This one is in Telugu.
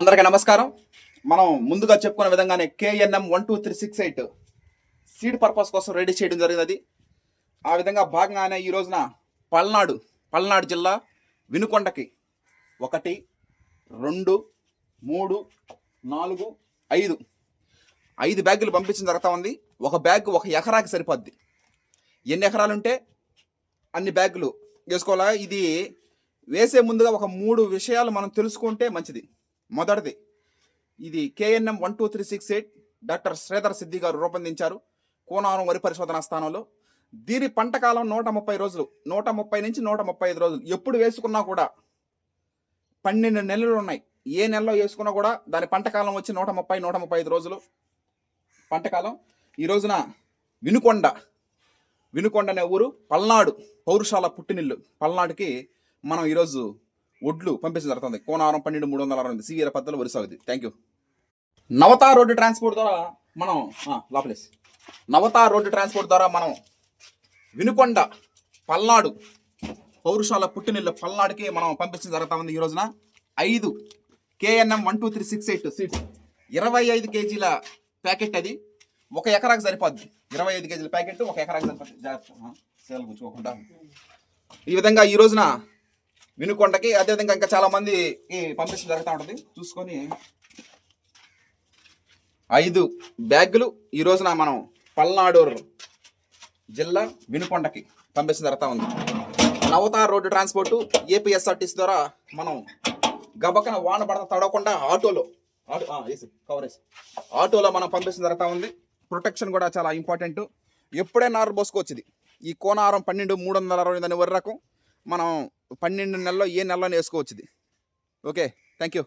అందరికీ నమస్కారం. మనం ముందుగా చెప్పుకున్న విధంగానే KNM one two three six eight seed purpose కోసం రెడీ చేయడం జరిగినది. ఆ విధంగా భాగంగానే ఈ రోజున పల్నాడు పల్నాడు జిల్లా వినుకొండకి ఒకటి రెండు మూడు నాలుగు ఐదు. ఐదు బ్యాగులు పంపించిన జరుగుతూ ఉంది. ఒక బ్యాగ్ ఒక ఎకరాకి సరిపోద్ది. ఎన్ని ఎకరాలు ఉంటే అన్ని బ్యాగులు వేసుకోవాలా? ఇది వేసే ముందుగా ఒక మూడు విషయాలు మనం తెలుసుకుంటే మంచిది. మొదటిది. ఇది KNM one two three six eight doctor Sridhar Siddhi గారు రూపొందించారు కోనారం వరి పరిశోధనా స్థానంలో. దీని పంట కాలం నూట ముప్పై రోజులు. నూట ముప్పై నుంచి నూట ముప్పై ఐదు రోజులు. ఎప్పుడు వేసుకున్నా కూడా పన్నెండు నెలలు ఉన్నాయి. ఏ నెలలో వేసుకున్నా కూడా దాని పంట కాలం వచ్చి నూట ముప్పై నూట ముప్పై ఐదు రోజులు. పంటకాలం ఈ రోజున వినుకొండ. వినుకొండ అనే ఊరు పల్నాడు పౌరుషాల పుట్టినిల్లు. పల్నాడుకి మనం ఈరోజు ఒడ్లు పంపించడం జరుగుతుంది కోనారం పన్నెండు మూడు వందల అరవై సివిఆర్ పద్ధతిలో వరి సాగుది. Thank you Navata road transport ద్వారా మనం లోపలేస్. నవతా రోడ్డు ట్రాన్స్పోర్ట్ ద్వారా మనం వినుకొండ పల్నాడు పౌరుషాల పుట్టినిల్లు పల్నాడుకి మనం పంపించడం జరుగుతా ఉంది ఈ రోజున. ఐదు KNM one two three six eight seeds ఇరవై ఐదు కేజీల ప్యాకెట్ అది. ఒక ఎకరాకు సరిపోద్ది. ఇరవై ఐదు కేజీల ప్యాకెట్ ఒక ఎకరాకు సరిపోద్ది. జాగ్రత్త. సేవలు గుచ్చుకోకుండా. ఈ విధంగా ఈ రోజున వినుకొండకి అదేవిధంగా ఇంకా చాలా మంది పంపించడం జరుగుతూ ఉంటుంది. చూసుకొని ఐదు బ్యాగులు ఈ రోజున మనం పల్నాడు జిల్లా వినుకొండకి పంపించడం జరుగుతూ ఉంది. నవతా రోడ్డు ట్రాన్స్పోర్టు ఏపీఎస్ఆర్టీసీ ద్వారా మనం గబకన వాన పడత తడవకుండా ఆటోలో ఆటో వేసి కవరేజ్ ఆటోలో మనం పంపించడం జరుగుతూ ఉంది. ప్రొటెక్షన్ కూడా చాలా ఇంపార్టెంట్. ఎప్పుడే ఆరు పోసుకోవచ్చుది ఈ కోనారం పన్నెండు మూడు వందల అరవై దాని వరి మనం పన్నెండు నెలలో ఏ నెలలో వేసుకోవచ్చుది. Okay thank you